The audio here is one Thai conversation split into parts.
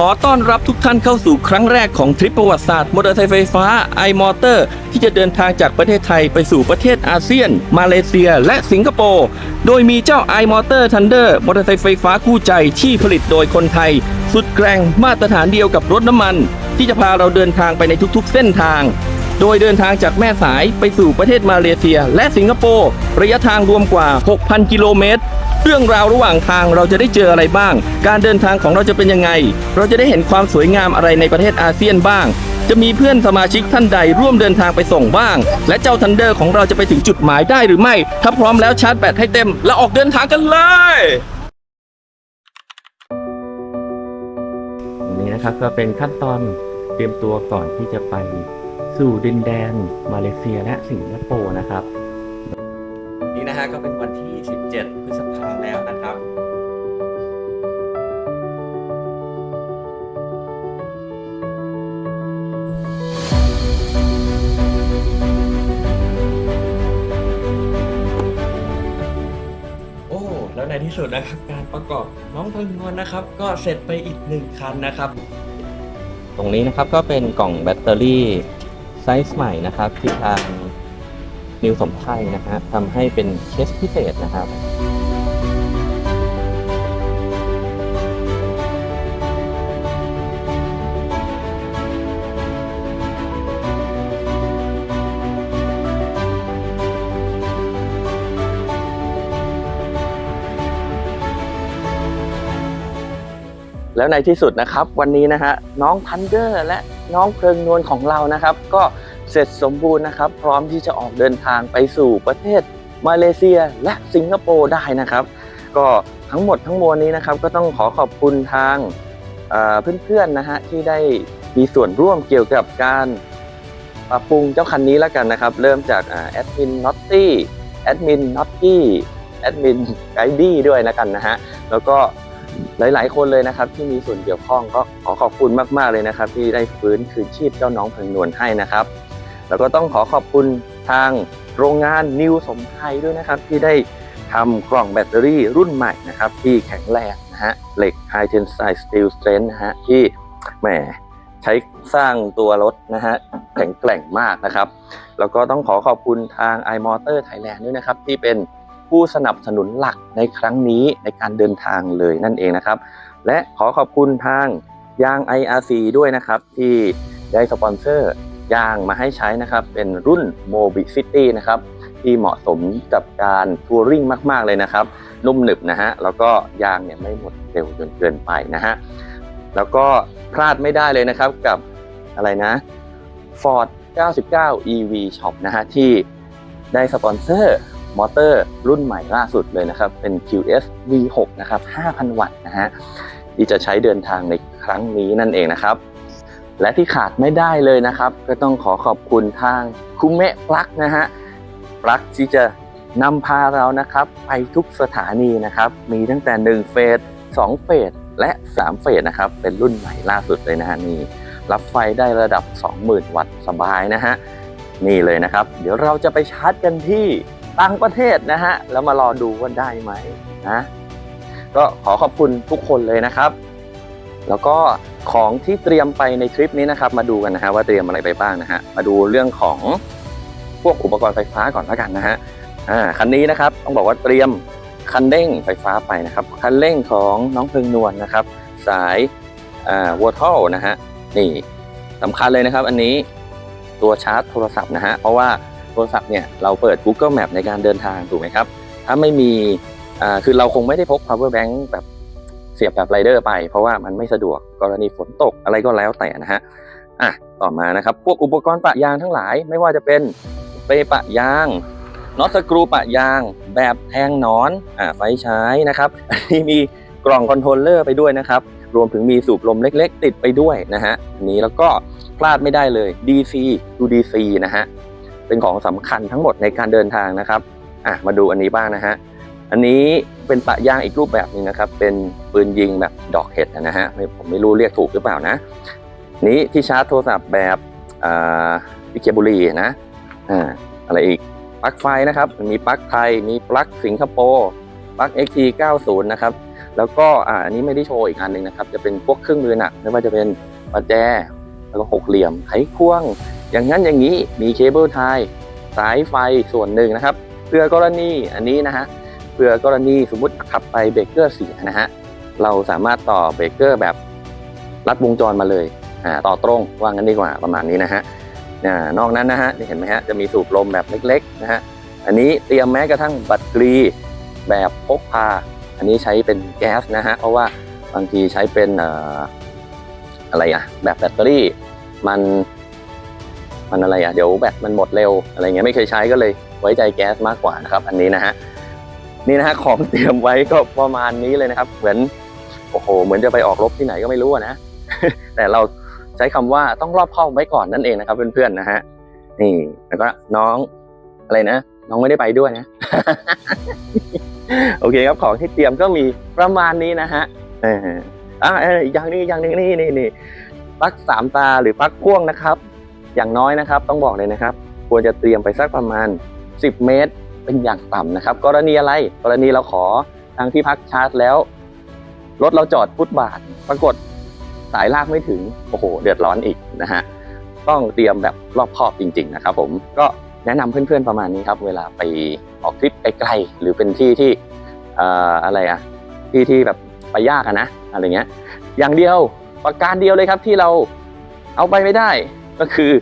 ขอต้อนรับทุกท่านเข้าสู่ครั้งแรกของทริปประวัติศาสตร์มอเตอร์ไซค์ไฟฟ้า iMotor ที่จะเดินทางจากประเทศไทยไปสู่ประเทศอาเซียน มาเลเซีย และสิงคโปร์ โดยมีเจ้า iMotor Thunder มอเตอร์ไซค์ไฟฟ้าคู่ใจที่ผลิตโดยคนไทย สุดแกร่งมาตรฐานเดียวกับรถน้ำมัน ที่จะพาเราเดินทางไปในทุกๆ เส้นทาง โดยเดินทางจากแม่สายไปสู่ประเทศมาเลเซีย และสิงคโปร์ระยะทางรวมกว่า 6,000 กิโลเมตร เรื่องราวระหว่างทางเราจะได้เจออะไรบ้าง การเดินทางของเราจะเป็นยังไง เราจะได้เห็นความสวยงามอะไรในประเทศอาเซียนบ้าง จะมีเพื่อนสมาชิกท่านใดร่วมเดินทางไปส่งบ้าง และเจ้าทันเดอร์ของเราจะไปถึงจุดหมายได้หรือไม่ ถ้าพร้อมแล้วชาร์จแบตให้เต็ม แล้วออกเดินทางกันเลยนี่นะครับก็เป็นขั้นตอนเตรียมตัวก่อนที่จะไปสู่ดินแดนมาเลเซียและสิงคโปร์นะครับ ที่สุดนะครับการประกอบน้องพิงนวลนะครับ ก็เสร็จไปอีกหนึ่งคันนะครับ ตรงนี้นะครับก็เป็นกล่องแบตเตอรี่ไซส์ใหม่นะครับ ที่ทางนิวสมไทยนะฮะทำให้เป็นเคสพิเศษนะครับ แล้วในที่สุดนะครับวันนี้นะฮะน้องทันเดอร์และน้องเพลิงนวลของเรานะครับ ก็เสร็จสมบูรณ์นะครับ พร้อมที่จะออกเดินทางไปสู่ประเทศมาเลเซียและสิงคโปร์ได้นะครับ ก็ทั้งหมดทั้งมวลนี้นะครับ ก็ต้องขอขอบคุณทางเเพื่อนๆนะฮะที่ได้มีส่วนร่วมเกี่ยวกับการปรับปรุงเจ้าคันนี้แล้วกันนะครับ เริ่มจากแอดมินน็อตตี้แอดมินน็อตตี้แอดมินไกดี้ด้วยแล้วกันนะฮะแล้วก็ หลาย ๆ คนเลยนะครับที่มีส่วนเกี่ยวข้องก็ขอขอบคุณมาก ๆ เลยนะครับ ที่ได้ฟื้นคืนชีพเจ้าน้องพิงนวลให้นะครับ แล้วก็ต้องขอขอบคุณทางโรงงานนิวสมไทยด้วยนะครับ ที่ได้ทำกล่องแบตเตอรี่รุ่นใหม่นะครับ ที่แข็งแรงนะฮะเหล็ก High Tensile Steel Strength นะฮะที่แหมใช้สร้างตัวรถนะฮะแข็งแกร่งมากนะครับ แล้วก็ต้องขอขอบคุณทาง iMotor Thailand ด้วยนะครับ ที่เป็น ผู้สนับสนุนหลักในครั้งนี้ในการเดินทางเลยนั่นเองนะครับ และขอขอบคุณทางยาง IRC ด้วยนะครับ ที่ได้สปอนเซอร์ยางมาให้ใช้นะครับ เป็นรุ่น Mobicity นะครับ ที่เหมาะสมกับการทัวริงมาก ๆ เลยนะครับ นุ่มหนึบนะฮะ แล้วก็ยางเนี่ยไม่หมดเร็วจนเกินไปนะฮะ แล้วก็พลาดไม่ได้เลยนะครับกับอะไรนะ Ford 99 EV Shop นะฮะ ที่ได้สปอนเซอร์ มอเตอร์รุ่นใหม่ล่าสุดเลยนะครับ เป็น QS V6 นะครับ 5,000 วัตต์นะฮะที่จะใช้เดินทางในครั้งนี้นั่นเองนะครับ และที่ขาดไม่ได้เลยนะครับ ก็ต้องขอขอบคุณทางคุเมะปลั๊กนะฮะปลั๊กที่จะนำพาเรานะครับ ไปทุกสถานีนะครับ มีตั้งแต่ 1 เฟส 2 เฟส และ 3 เฟสนะครับ เป็นรุ่นใหม่ล่าสุดเลยนะฮะนี่รับไฟได้ระดับ 20,000 วัตต์สบายนะฮะนี่เลยนะครับ เดี๋ยวเราจะไปชาร์จกันที่ ต่างประเทศนะฮะ แล้วมารอดูว่าได้ไหมนะก็ขอขอบคุณทุกคนเลยนะครับ แล้วก็ของที่เตรียมไปในทริปนี้นะครับ มาดูกันนะฮะว่าเตรียมอะไรไปบ้างนะฮะมาดูเรื่องของพวกอุปกรณ์ไฟฟ้าก่อนแล้วกันนะฮะอ่าคันนี้นะครับต้องบอกว่าเตรียมคันเร่งไฟฟ้าไปนะครับ คันเร่งของน้องเพิงนวลนะครับ สายอ่าวอทลนะฮะนี่สำคัญเลยนะครับ อันนี้ตัวชาร์จโทรศัพท์นะฮะเพราะว่า โทรศัพท์เนี่ยเราเปิด Google Map ในการเดินทางถูกไหมครับ ถ้าไม่มีคือเราคงไม่ได้พก power bank แบบเสียบแบบไรเดอร์ไป เพราะว่ามันไม่สะดวกกรณีฝนตกอะไรก็แล้วแต่นะฮะอะต่อมานะครับ พวกอุปกรณ์ปะยางทั้งหลาย ไม่ว่าจะเป็นเปปะยางน็อตสกรูปะยาง แบบแทงนอนอ่าไฟฉายนะครับอันนี้มีกล่องคอนโทรลเลอร์ไปด้วยนะครับ รวมถึงมีสูบลมเล็ก ๆ ติดไปด้วยนะฮะอันนี้แล้วก็พลาดไม่ได้เลย DC to DC นะฮะ เป็นของสำคัญทั้งหมดในการเดินทางนะครับอะมาดูอันนี้บ้างนะฮะอันนี้เป็นปะยางอีกรูปแบบหนึงนะครับ เป็นปืนยิงแบบดอกเห็ดนะฮะไม่ผมไม่รู้เรียกถูกหรือเปล่านะ นี้ที่ชาร์จโทรศัพท์แบบอิเคียบุรีนะอ่าอะไรอีกปลั๊กไฟนะครับมีปลั๊กไทยมีปลั๊กสิงคโปร์ปลั๊ก XT90 นะครับแล้วก็อ่าอันนี้ไม่ได้โชว์อีกอันหนึ่งนะครับ จะเป็นพวกเครื่องมือหนักไม่ว่าจะเป็นประแจแล้วก็หกเหลี่ยมไขควง อย่างนั้นอย่างนี้มีเคเบิลไทยสายไฟส่วนหนึ่งนะครับเพื่อกรณีอันนี้นะฮะเพื่อกรณีสมมุติขับไปเบรกเกอร์เสียนะฮะเราสามารถต่อเบรกเกอร์แบบรัดวงจรมาเลยอ่าต่อตรงว่างั้นดีกว่าประมาณนี้นะฮะอ่านอกนั้นนะฮะเห็นไหมฮะจะมีสูบลมแบบเล็กๆนะฮะอันนี้เตรียมแม้กระทั่งบัตรกรีแบบพกพา อันนี้ใช้เป็นแก๊สนะฮะเพราะว่าบางทีใช้เป็นออะไรอะแบบแบตเตอรี่ มัน มันอะไรอะเดี๋ยวแบตมันหมดเร็วอะไรเงี้ยไม่เคยใช้ก็เลยไว้ใจแก๊สมากกว่านะครับ อันนี้นะฮะนี่นะฮะของเตรียมไว้ก็ประมาณนี้เลยนะครับ เหมือนโอ้โหเหมือนจะไปออกรบที่ไหนก็ไม่รู้นะ แต่เราใช้คำว่าต้องรอบคอบไว้ก่อนนั่นเองนะครับเพื่อนๆนะฮะนี่แล้วก็น้องอะไรนะน้องไม่ได้ไปด้วยนะ โอเคครับของที่เตรียมก็มีประมาณนี้นะฮะอออ่าอย่างนึงอีกอย่างนึงนี่นี่นี่ปลั๊กสามตาหรือปลั๊กพ่วงนะครับ อย่างน้อยนะครับ ต้องบอกเลยนะครับ ควรจะเตรียมไปสักประมาณ 10 เมตร เป็นอย่างต่ำนะครับ กรณีอะไรกรณีเราขอทางที่พักชาร์จแล้วรถเราจอดฟุตบาท ปรากฏสายลากไม่ถึงโอ้โห เดือดร้อนอีกนะฮะต้องเตรียมแบบรอบคอบจริง ๆ นะครับ ผมก็แนะนำเพื่อนๆประมาณนี้ครับ เวลาไปออกทริปไกลๆหรือเป็นที่ที่เอ่ออะไรอะที่ที่แบบไปยากอะนะอะไรเงี้ยอย่างเดียวประการเดียวเลยครับที่เราเอาไปไม่ได้ ก็คือ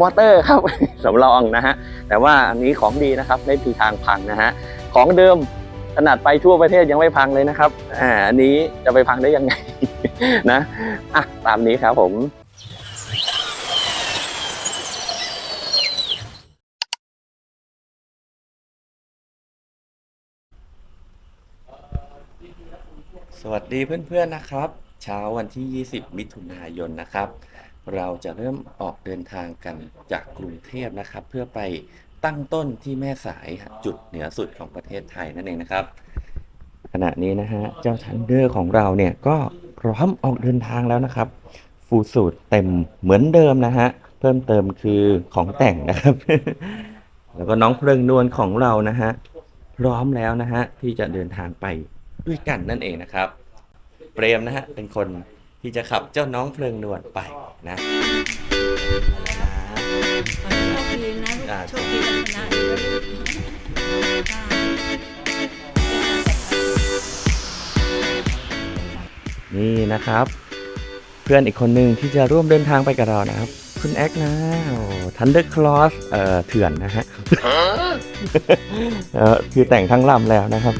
มอเตอร์ครับสำรองนะฮะแต่ว่าอันนี้ของดีนะครับไม่มีทางพังนะฮะของเดิมขนาดไปทั่วประเทศยังไม่พังเลยนะครับอ่าอันนี้จะไปพังได้ยังไงนะอะตามนี้ครับผมสวัสดีเพื่อนๆนะครับ เช้าวันที่ 20 มิถุนายนนะครับ เราจะเริ่มออกเดินทางกันจากกรุงเทพนะครับ เพื่อไปตั้งต้นที่แม่สายจุดเหนือสุดของประเทศไทยนั่นเองนะครับ ขณะนี้นะฮะเจ้าทันเดอร์ของเราเนี่ยก็พร้อมออกเดินทางแล้วนะครับ ฟูสูตรเต็มเหมือนเดิมนะฮะเพิ่มเติมคือของแต่งนะครับ แล้วก็น้องเพลิงนวลของเรานะฮะพร้อมแล้วนะฮะที่จะเดินทางไปด้วยกันนั่นเองนะครับเปรมนะฮะเป็นคน ที่จะขับเจ้าน้องเพลิงนวลไปนะขอให้โชคดีนะลูกอ่าโชคดีและชนะด้วยค่ะนี่นะครับ เพื่อนอีกคนหนึ่งที่จะร่วมเดินทางไปกับเรานะครับ คุณแอ็กนะทันเดอร์คลอสเอ่อเถื่อนนะฮะเออคือแต่งทั้งลำแล้วนะครับ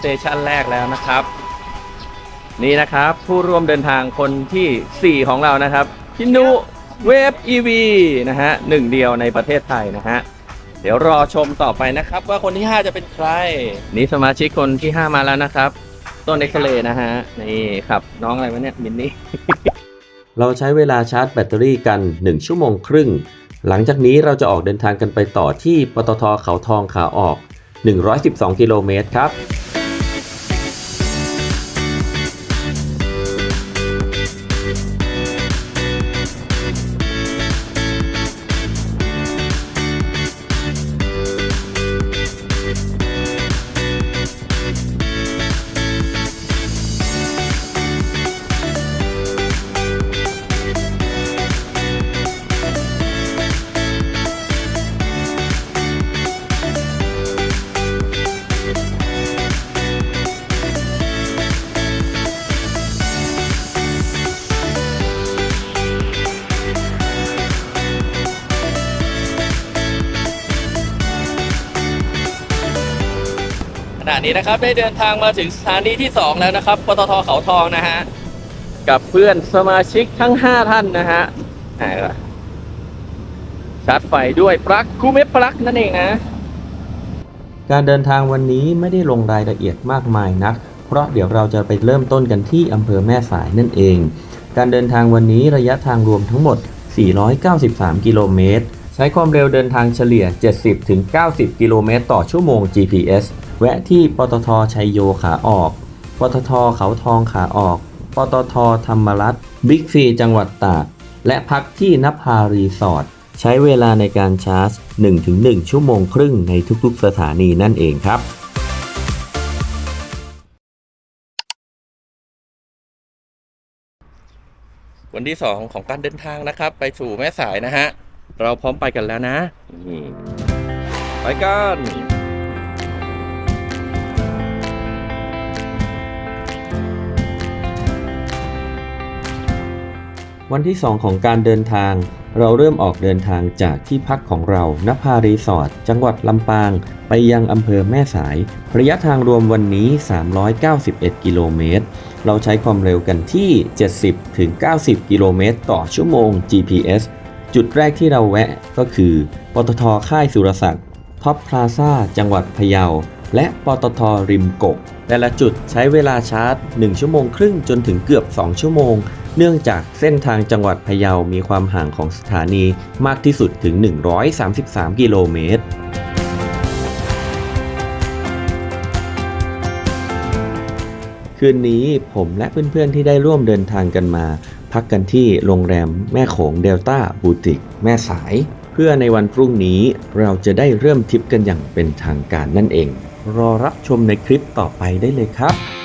เตชันแรกแล้วนะครับ นี่นะครับผู้ร่วมเดินทางคนทีสี่ 4 ของเรานะครับพินุเวฟอีวีนะฮะหนึ่งเดียวในประเทศไทยนะฮะเดี๋ยวรอชมต่อไปนะครับ ว่าคนที่ 5 จะเป็นใคร นี่สมาชิกคนที่ 5 มาแล้วนะครับ ต้นเอ็กซเรย์นะฮะนี่ครับน้องอะไรวะเนี่ยมินนี่ เราใช้เวลาชาร์จแบตเตอรี่กัน 1 ชั่วโมงครึ่ง หลังจากนี้เราจะออกเดินทางกันไปต่อที่ปตทเขาทองขาออก 112 กิโลเมตรครับ นี้นะครับได้เดินทางมาถึงสถานีที่ 2 แล้วนะครับปตทเขาทองนะฮะกับเพื่อนสมาชิกทั้ง 5 ท่านนะฮะอ่าชาร์จไฟด้วยปลั๊กคูเมปลั๊กนั่นเองนะ การเดินทางวันนี้ไม่ได้ลงรายละเอียดมากมายนัก เพราะเดี๋ยวเราจะไปเริ่มต้นกันที่อำเภอแม่สายนั่นเอง การเดินทางวันนี้ระยะทางรวมทั้งหมด 493 กิโลเมตรใช้ความเร็วเดินทางเฉลี่ย 70-90 กิโลเมตรต่อชั่วโมง GPS แวะที่ปตทชัยโยขาออก ปตทเขาทองขาออก ปตทธรรมรัตน์บิ๊กซีจังหวัดตาก และพักที่นภารีสอร์ทใช้เวลาในการชาร์จ 1-1 ชั่วโมงครึ่งในทุกๆ สถานีนั่นเองครับวันที่สองของการเดินทางนะครับ ไปสู่แม่สายนะฮะ เราพร้อมไปกันแล้วนะนี่ไปกัน วันที่ 2 ของการเดินทาง เราเริ่มออกเดินทางจากที่พักของเรานภารีสอร์ทจังหวัดลำปาง ไปยังอำเภอแม่สาย ระยะทางรวมวันนี้ 391 กิโลเมตร เราใช้ความเร็วกันที่ 70ถึง90 กิโลเมตร ต่อชั่วโมง GPS จุดแรกที่เราแวะก็คือ ปตทค่ายสุรศักดิ์ท็อปพลาซ่าจังหวัดพะเยา และปตทริมกก แต่ละจุดใช้เวลาชาร์จ 1 ชั่วโมงครึ่งจนถึงเกือบ 2 ชั่วโมงเนื่องจากเส้นทางจังหวัดพะเยามีความห่างของสถานีมากที่สุดถึง 133 กิโลเมตรคืนนี้ผมและเพื่อนๆที่ได้ร่วมเดินทางกันมา พักกันที่โรงแรมแม่โขงเดลต้าบูติกแม่สาย เพื่อในวันพรุ่งนี้เราจะได้เริ่มทริปกันอย่างเป็นทางการนั่นเอง รอรับชมในคลิปต่อไปได้เลยครับ